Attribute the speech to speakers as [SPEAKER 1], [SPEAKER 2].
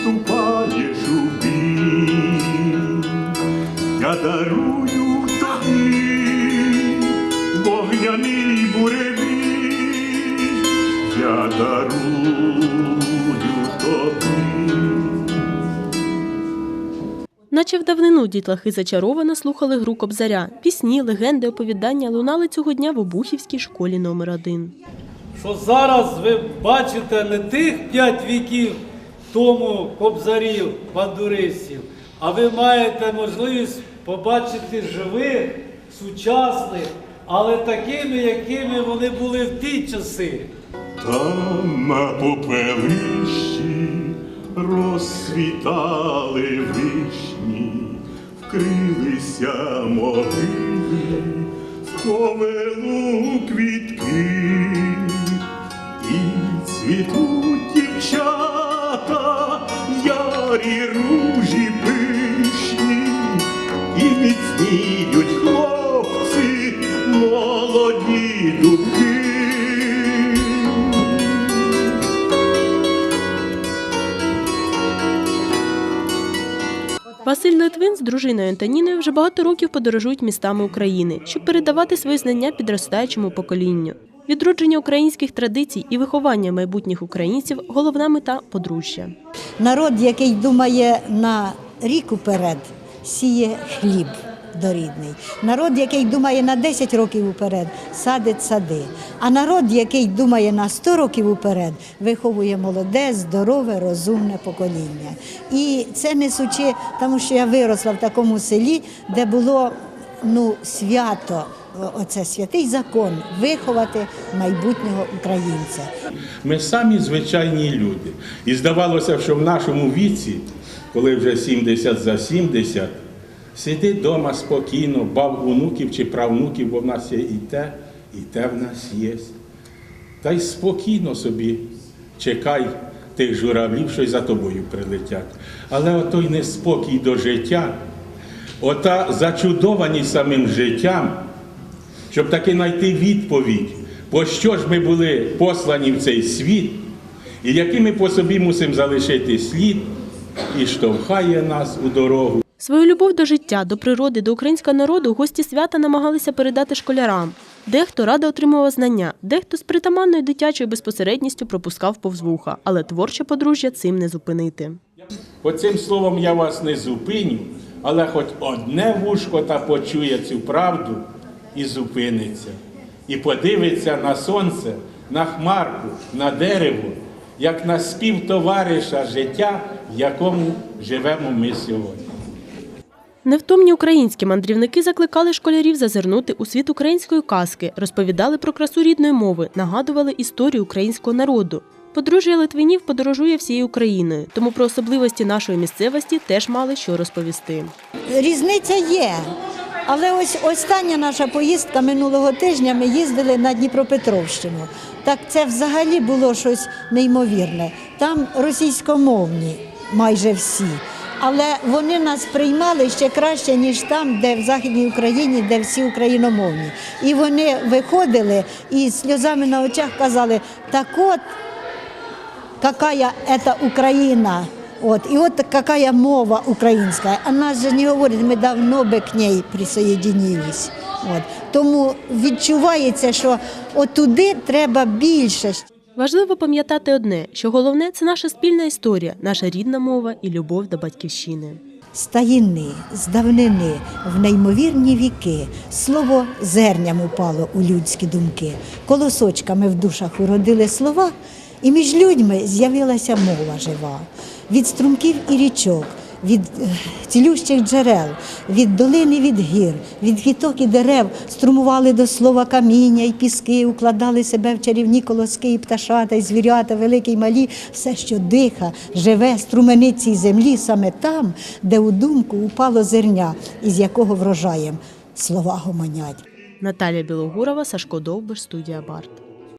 [SPEAKER 1] вступаєш у бій, я дарую тобі вогняний буревій, я дарую тобі.
[SPEAKER 2] Наче в давнину дітлахи зачаровано слухали гру Кобзаря. Пісні, легенди, оповідання лунали цього дня в Обухівській школі номер 1
[SPEAKER 3] що зараз ви бачите не тих п'ять віків тому кобзарів, бандуристів, а ви маєте можливість побачити живих, сучасних, але такими, якими вони були в ті часи.
[SPEAKER 1] Там на попелищі розсвітали вишні, вкрилися могили, в ярі ружі пишні, і міцніють хлопці, молоді дубки.
[SPEAKER 2] Василь Литвин з дружиною Антоніною вже багато років подорожують містами України, щоб передавати свої знання підростаючому поколінню. Відродження українських традицій і виховання майбутніх українців головна мета подружжя.
[SPEAKER 4] Народ, який думає на рік уперед, сіє хліб дорідний. Народ, який думає на 10 років уперед, садить сади. А народ, який думає на 100 років уперед, виховує молоде, здорове, розумне покоління. І це несучи, тому що я виросла в такому селі, де було ну, свято. Оце святий закон виховати майбутнього українця.
[SPEAKER 5] Ми самі звичайні люди. І здавалося, що в нашому віці, коли вже 70 за 70, сиди вдома спокійно, бав онуків чи правнуків, бо в нас є і те, і те в нас є. Та й спокійно собі чекай тих журавлів, що й за тобою прилетять. Але отой неспокій до життя, ота зачудованість самим життям, щоб таки знайти відповідь, по що ж ми були послані в цей світ, і який ми по собі мусимо залишити слід, і штовхає нас у дорогу.
[SPEAKER 2] Свою любов до життя, до природи, до українського народу гості свята намагалися передати школярам. Дехто радо отримував знання, дехто з притаманною дитячою безпосередністю пропускав повз вуха, але творче подружжя цим не зупинити.
[SPEAKER 5] По цим словом я вас не зупиню, але хоч одне вушко та почує цю правду і зупиниться, і подивиться на сонце, на хмарку, на дерево, як на спів товариша життя, в якому живемо ми сьогодні.
[SPEAKER 2] Невтомні українські мандрівники закликали школярів зазирнути у світ української казки, розповідали про красу рідної мови, нагадували історію українського народу. Подружжя Литвинів подорожує всією Україною, тому про особливості нашої місцевості теж мали що розповісти.
[SPEAKER 4] Різниця є. Але ось остання наша поїздка минулого тижня ми їздили на Дніпропетровщину. Так це взагалі було щось неймовірне. Там російськомовні майже всі. Але вони нас приймали ще краще, ніж там, де в Західній Україні, де всі україномовні. І вони виходили і сльозами на очах казали, так от какая это Украина. Вот. И вот какая мова украинская. А нас же не говорять, ми давно би к ней присоединились. От. Тому відчувається, що отуди треба більше.
[SPEAKER 2] Важливо пам'ятати одне, що головне це наша спільна історія, наша рідна мова і любов до батьківщини.
[SPEAKER 4] З таїни, з давнини, в неймовірні віки, слово зерням упало у людські думки. Колосочками в душах уродили слова, і між людьми з'явилася мова жива. Від струмків і річок, від е, цілющих джерел, від долини, від гір, від гіток і дерев струмували до слова каміння і піски, укладали себе в чарівні колоски, і пташата, і звірята, великі й малі, все, що диха, живе, струменить цій землі, саме там, де у думку упало зерня, із якого врожаєм слова гомонять.
[SPEAKER 2] Наталія Білогурова, Сашко Довбиш, студія Барт.